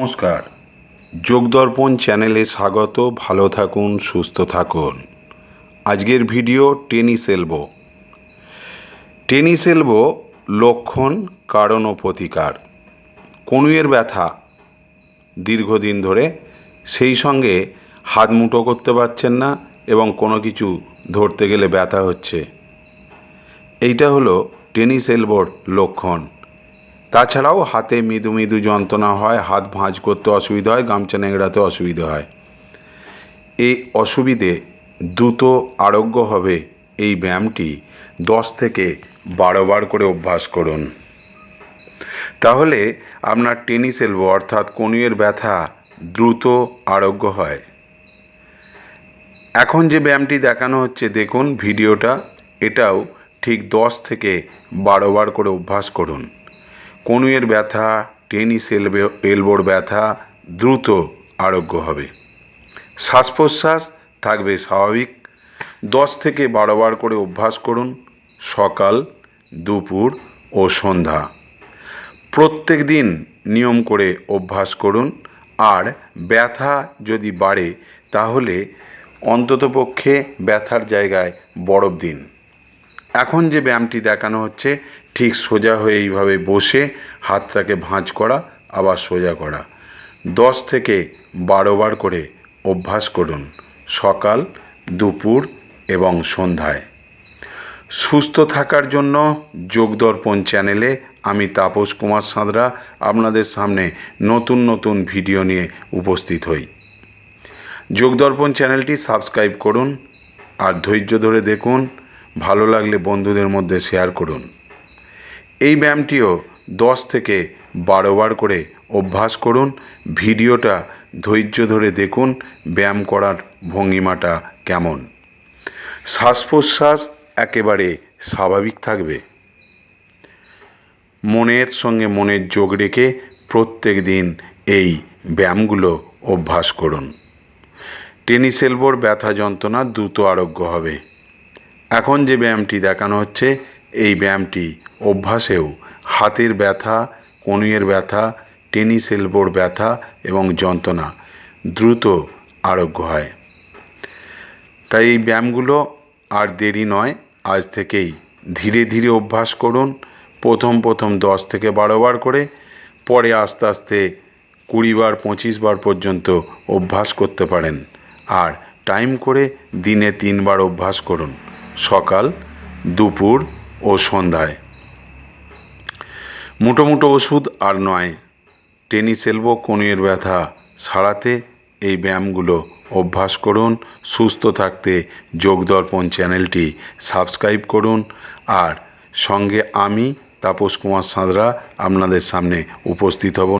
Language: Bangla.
নমস্কার। যোগদর্পণ চ্যানেলে স্বাগত, ভালো থাকুন, সুস্থ থাকুন। আজকের video tennis elbow. Tennis elbow লক্ষণ, কারণ ও প্রতিকার। কনুয়ের ব্যথা দীর্ঘদিন ধরে, সেই সঙ্গে হাত মুঠো করতে পারছেন না এবং কোনো কিছু ধরতে গেলে ব্যথা হচ্ছে। এইটা হলো টেনিস এলবোর লক্ষণ। তাছাড়াও হাতে মৃদু মৃদু যন্ত্রণা হয়, হাত ভাঁজ করতে অসুবিধা হয়, গামছা নেংড়াতে অসুবিধা হয়। এই অসুবিধে দ্রুত আরোগ্য হবে এই ব্যায়ামটি দশ থেকে বারো বার করে অভ্যাস করুন। তাহলে আপনার টেনিস এলবো অর্থাৎ কনুয়ের ব্যথা দ্রুত আরোগ্য হয়। এখন যে ব্যায়ামটি দেখানো হচ্ছে, দেখুন ভিডিওটা, এটাও ঠিক দশ থেকে বারো বার করে অভ্যাস করুন। কনুয়ের ব্যথা, টেনিস এলবে, এলবোর ব্যথা, দ্রুত আরোগ্য হবে। শ্বাস প্রশ্বাস থাকবে স্বাভাবিক। দশ থেকে বারো বার করে অভ্যাস করুন সকাল, দুপুর ও সন্ধ্যা। প্রত্যেক দিন নিয়ম করে অভ্যাস করুন। আর ব্যথা যদি বাড়ে, তাহলে অন্ততপক্ষে ব্যথার জায়গায় বরফ দিন। এখন যে ব্যায়ামটি দেখানো হচ্ছে, ঠিক সোজা হয়ে এইভাবে বসে হাতটাকে ভাঁজ করা, আবার সোজা করা। দশ থেকে বারো বার করে অভ্যাস করুন, সকাল, দুপুর এবং সন্ধ্যায়। সুস্থ থাকার জন্য যোগদর্পণ চ্যানেলে আমি তাপস কুমার সাঁতরা আপনাদের সামনে নতুন নতুন ভিডিও নিয়ে উপস্থিত হই। যোগদর্পণ চ্যানেলটি সাবস্ক্রাইব করুন আর ধৈর্য ধরে দেখুন। ভালো লাগলে বন্ধুদের মধ্যে শেয়ার করুন। এই ব্যায়ামটিও দশ থেকে বারো বার করে অভ্যাস করুন, ভিডিওটা ধৈর্য ধরে দেখুন, ব্যায়াম করার ভঙ্গিমাটা কেমন। শ্বাস প্রশ্বাস একেবারে স্বাভাবিক থাকবে। মনের সঙ্গে মনের যোগ রেখে প্রত্যেক দিন এই ব্যায়ামগুলো অভ্যাস করুন। টেনিস এলবোর ব্যথা যন্ত্রণা দ্রুত আরোগ্য হবে। এখন যে ব্যায়ামটি দেখানো হচ্ছে, এই ব্যায়ামটি অভ্যাসেও হাতের ব্যথা, কনুইয়ের ব্যথা, টেনিস, এলবোর ব্যথা এবং যন্ত্রণা দ্রুত আরোগ্য হয়। তাই এই ব্যায়ামগুলো আর দেরি নয়, আজ থেকেই ধীরে ধীরে অভ্যাস করুন, প্রথম প্রথম দশ থেকে বারো বার করে, পরে আস্তে আস্তে কুড়ি বার, পঁচিশ বার পর্যন্ত অভ্যাস করতে পারেন। আর টাইম করে দিনে তিনবার অভ্যাস করুন। সকাল, দুপুর ও সন্ধ্যায়। মুটো মুটো ওষুধ আর নয়, টেনিস এলবো কনুয়ের ব্যথা সারাতে এই ব্যায়ামগুলো অভ্যাস করুন, সুস্থ থাকতে যোগদর্পণ চ্যানেলটি সাবস্ক্রাইব করুন আর সঙ্গে আমি তাপস কুমার সাঁতরা আপনাদের সামনে উপস্থিত হব।